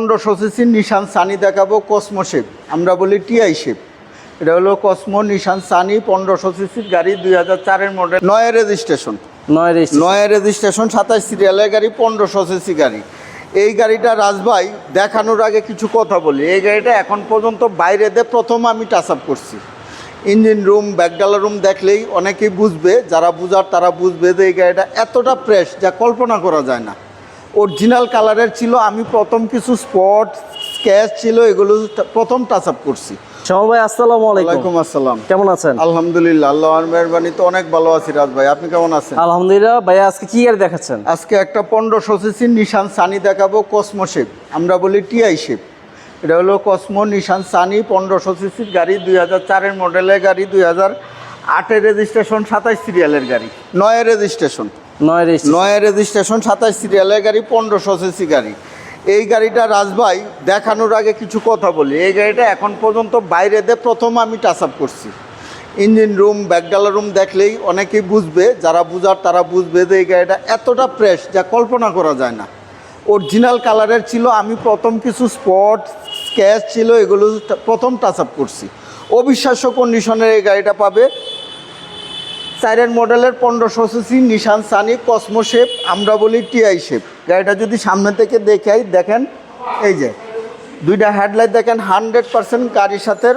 পনেরোশো সিসির নিশান সানি দেখাবো কসমো শেপ। আমরা বলি টিআই শেপ। এটা হলো কসমো নিশান সানি পনেরোশো সিসির গাড়ি দুই হাজার চারের মডেল নয় রেজিস্ট্রেশন নয় রেজিস্ট্রেশন নয় রেজিস্ট্রেশন সাতাশ সিরিয়ালের গাড়ি পনেরোশো সিসি গাড়ি। এই গাড়িটা রাজভাই দেখানোর আগে কিছু কথা বলি। এই গাড়িটা এখন পর্যন্ত বাইরে দিয়ে প্রথম আমি টাচ আপ করছি। ইঞ্জিন রুম ব্যাকডালা রুম দেখলেই অনেকেই বুঝবে যারা বুঝার তারা বুঝবে যে এই গাড়িটা এতটা ফ্রেশ যা কল্পনা করা যায় না। অরিজিনাল কালারের ছিল আমি প্রথম কিছু স্পট স্ক্যাচ ছিল এগুলো প্রথম টাচ আপ করছি। শ্যামল ভাই আসসালামু আলাইকুম। আসসালাম। কেমন আছেন? আলহামদুলিল্লাহ আল্লাহর মেহরবানি তো অনেক ভালো আছি রাজ ভাই। আপনি কেমন আছেন? আলহামদুলিল্লাহ ভাইয়া আজকে কি গাড়ি দেখাচ্ছেন? আজকে একটা পনেরোশো সিসির নিশান সানি দেখাবো কসমো শেপ আমরা বলি টিআই শেপ এটা হলো কসমো নিশান সানি পনেরোশো সিসির গাড়ি দুই হাজার চারের মডেলের গাড়ি দুই হাজার আটের রেজিস্ট্রেশন সাতাশ সিরিয়ালের গাড়ি। নয় রেজিস্ট্রেশন নয় রেজিস্ট্রেশন। সাতাশ সিরিয়ালের গাড়ি, পনেরোশো সিসি গাড়ি। এই গাড়িটা রাজভাই, দেখানোর আগে কিছু কথা বলি। এই গাড়িটা এখন পর্যন্ত বাইরে দিয়ে প্রথম আমি টাচ আপ করছি। ইঞ্জিন রুম, ব্যাকডালা রুম দেখলেই অনেকেই বুঝবে, যারা বুঝার তারা বুঝবে যে এই গাড়িটা এতটা ফ্রেশ যা কল্পনা করা যায় না। অরিজিনাল কালারের ছিল, আমি প্রথম কিছু স্পট স্ক্যাচ ছিল, এগুলো প্রথম টাচ আপ করছি। অবিশ্বাস্য কন্ডিশনের এই গাড়িটা পাবে। চারের মডেলের পনেরোশো CC Nissan Sunny cosmo shape আমরা বলি টিআই শেপ। গাড়িটা যদি সামনে থেকে দেখাই দেখেন এই যে দুইটা হেডলাইট দেখেন হান্ড্রেড পার্সেন্ট গাড়ির সাথে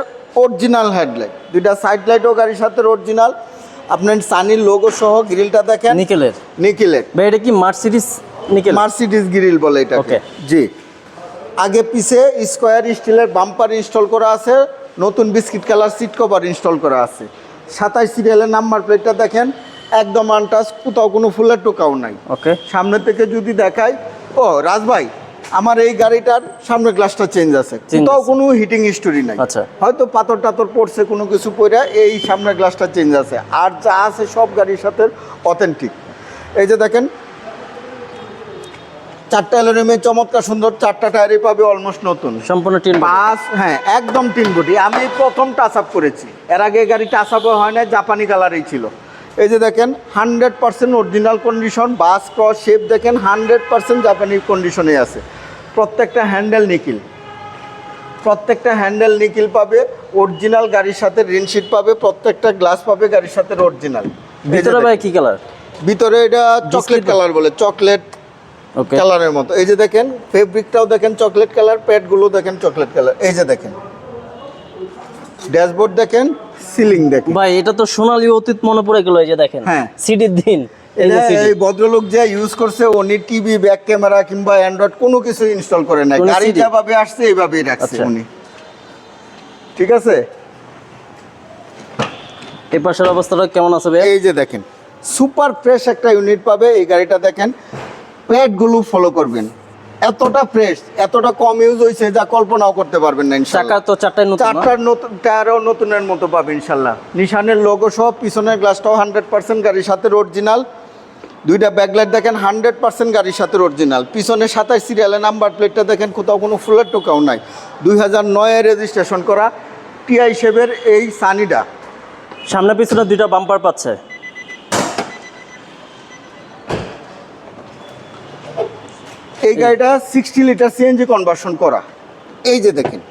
অরিজিনাল হেডলাইট। দুইটা সাইড লাইটও গাড়ির সাথে অরিজিনাল। আপনার সানির লোগো সহ গ্রিলটা দেখেন। নিকেলের। নিকিলের। এটা কি মার্সিডিস নিকেল মার্সিডিস গ্রিল বলে এটা Okay. জি। আগে পিছে স্কোয়ার স্টিলের বাম্পার ইনস্টল করা আছে নতুন biscuit colour seat cover install করা আছে। সাতাশ সিরিয়ালের নাম্বার প্লেটটা দেখেন একদম আনটাচ কোথাও কোনো ফুলের টোকাও নাই। ওকে। সামনে থেকে যদি দেখাই ও রাজভাই আমার এই গাড়িটার সামনে গ্লাসটা চেঞ্জ আছে। কোথাও কোনো হিটিং স্টোরি নাই। আচ্ছা। হয়তো পাথর টাথর পড়ছে কোনো কিছু পরে এই সামনে গ্লাসটা চেঞ্জ আছে। আর যা আছে সব গাড়ির সাথে অথেন্টিক এই যে দেখেন চারটা অ্যালোরিয়ামের চমৎকার সুন্দর চারটা টায়ারই পাবে অলমোস্ট নতুন। সম্পূর্ণ টিন পাঁচ হ্যাঁ একদম তিন বডি আমি প্রথম টাচ আপ করেছি। এর আগে গাড়ি টাচ আপ হয় না জাপানি কালারই ছিল। এই যে দেখেন হান্ড্রেড পার্সেন্ট অরিজিনাল কন্ডিশন বাস ক্রস শেপ দেখেন হান্ড্রেড পার্সেন্ট জাপানি কন্ডিশনে আছে। প্রত্যেকটা হ্যান্ডেল নিকিল প্রত্যেকটা হ্যান্ডেল নিকিল পাবে অরিজিনাল গাড়ির সাথে রিনশিট পাবে প্রত্যেকটা গ্লাস পাবে গাড়ির সাথে অরিজিনাল ভিতরে ভাই কি কালার ভিতরে এটা চকলেট কালার বলে চকলেট কালারের মতো। এই যে দেখেন ফেব্রিকটাও দেখেন চকলেট কালার প্যাডগুলো দেখেন চকলেট কালার এই যে দেখেন। ড্যাশবোর্ড দেখেন সিলিং দেখেন। ভাই এটা তো সোনালী অতীত মনে পড়ে গেল এই যে দেখেন। হ্যাঁ। সিডির দিন। এই ভদ্রলোক যে ইউজ করছে উনি টিভি ব্যাক ক্যামেরা কিংবা অ্যান্ড্রয়েড কোনো কিছু ইনস্টল করে নাই। গাড়ি যেভাবে আসছে এইভাবেই রাখছে আচ্ছা। উনি। ঠিক আছে? এই পাশের অবস্থাটা কেমন আছে এই যে দেখেন সুপার ফ্রেশ একটা ইউনিট পাবে। এই গাড়িটা দেখেন প্যাডগুলো ফলো করবেন। এতটা ফ্রেশ এতটা কম ইউজ হয়েছে যা কল্পনাও করতে পারবেন না চাকা তো চারটায় নতুন? চারটার নতুন টায়ারও নতুনের মতো পাবে ইনশাল্লাহ। নিশানের লোগো সহ পিছনের গ্লাসটাও হান্ড্রেড পার্সেন্ট গাড়ির সাথে অরিজিনাল দুইটা ব্যাকলাইট দেখেন হান্ড্রেড পার্সেন্ট গাড়ির সাথে অরিজিনাল পিছনে সাতাশ সিরিয়ালের নাম্বার প্লেটটা দেখেন কোথাও কোনো ফুলের টোকাও নাই। দুই হাজার নয়ে রেজিস্ট্রেশন করা টিআই শেপের এই সানিডা সামনে পিছনে দুইটা বাম্পার পাচ্ছে। এই গাড়িটা সিক্সটি লিটার সিএনজি কনভার্সন করা। এই যে দেখেন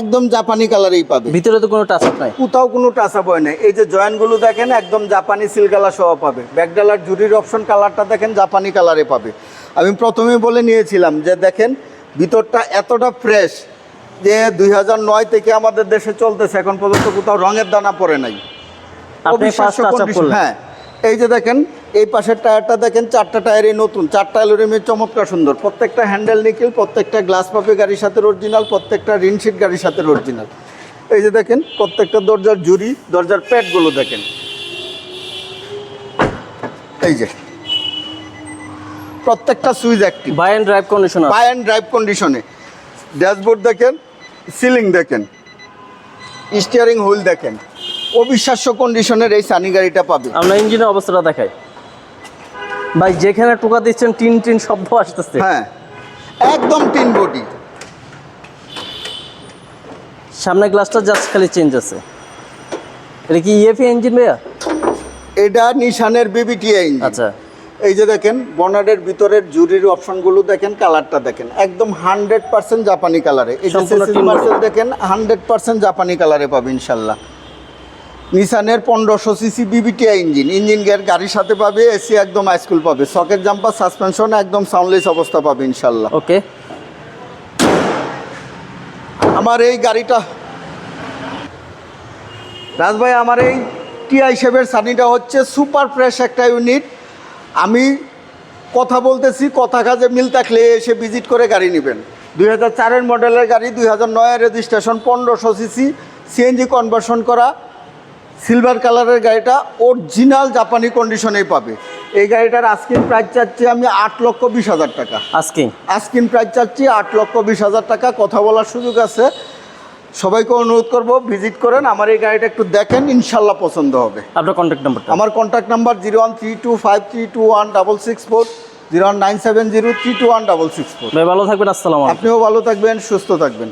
একদম জাপানি কালারেই পাবে। ভিতরে তো কোনো টাচ আপ নাই। কোথাও কোনো টাচ আপ হয় না এই যে জয়েন্টগুলো দেখেন একদম জাপানি সিলগালা সহ পাবে। ব্যাকডালার জুরির অপশন কালারটা দেখেন জাপানি কালারে পাবে। আমি প্রথমে বলে নিয়েছিলাম যে দেখেন ভিতরটা এতটা ফ্রেশ যে দুই নয় থেকে আমাদের দেশে চলতেছে এখন পর্যন্ত কোথাও রঙের দানা পড়ে নাই। হ্যাঁ এই যে দেখেন এই পাশের টায়ারটা দেখেন চারটা টায়ারই নতুন। চারটা অ্যালোরিমের চমৎকার সুন্দর। প্রত্যেকটা হ্যান্ডেল নিকেল প্রত্যেকটা গ্লাস পাবে গাড়ির সাথে অরিজিনাল প্রত্যেকটা রিনশিট গাড়ির সাথে অরিজিনাল এই যে দেখেন প্রত্যেকটা দরজার জুরি দরজার প্যাডগুলো দেখেন। এই যে প্রত্যেকটা switch active buy and drive condition buy and drive কন্ডিশনে ড্যাশবোর্ড দেখেন সিলিং দেখেন। স্টিয়ারিং হুইল দেখেন। অবিশ্বাস্য কন্ডিশনের এই সানি গাড়িটা পাবে। আমরা ইঞ্জিনের অবস্থাটা দেখাই। ভাই যেখানে টোকা দিচ্ছেন টিন টিন শব্দ আসতেছে। হ্যাঁ একদম টিন বডি। সামনে গ্লাসটা জাস্ট খালি চেঞ্জ আছে। এটা কি ইএফি ইঞ্জিন ভাইয়া? এটা নিশানের বিবিটিআই ইঞ্জিন আচ্ছা। এই যে দেখেন বনারের ভিতরের জুরির অপশনগুলো দেখেন কালারটা দেখেন। একদম হান্ড্রেড পার্সেন্ট জাপানি কালারে এই যে দেখেন হান্ড্রেড পার্সেন্ট জাপানি কালারে পাবে ইনশাল্লাহ। নিসানের পনেরোশো CC VVTI engine engine gear গাড়ির সাথে পাবে এসি একদম হাইস্কুল পাবে। সকেট জাম্পার সাসপেনশন একদম সাউন্ডলেস অবস্থা পাবে ইনশাল্লাহ ওকে আমার এই গাড়িটা রাজ ভাই আমার এই টিআই শেপের সানিটা হচ্ছে সুপার ফ্রেশ একটা ইউনিট আমি কথা বলতেছি কথা কাজে মিল থাকলে এসে ভিজিট করে গাড়ি নেবেন। দুই হাজার চারের মডেলের গাড়ি দুই হাজার নয়ের রেজিস্ট্রেশন পনেরোশো সিসি সিএনজি কনভার্সন করা। সিলভার কালারের গাড়িটা অরিজিনাল জাপানি কন্ডিশনেই পাবে। এই গাড়িটার আস্কিন প্রাইস চাচ্ছি আমি আট লক্ষ বিশ হাজার টাকা। আস্কিং আস্কিন প্রাইস চাচ্ছি আট লক্ষ বিশ হাজার টাকা। কথা বলার সুযোগ আছে। সবাইকে অনুরোধ করব ভিজিট করেন। আমার এই গাড়িটা একটু দেখেন ইনশাল্লাহ পছন্দ হবে। আপনার কন্ট্যাক্ট নাম্বার আমার contact number zero one three two five three two one double six four zero one nine seven zero three two one double six four ভাই ভালো থাকবেন আসসালাম আপনিও ভালো থাকবেন সুস্থ থাকবেন।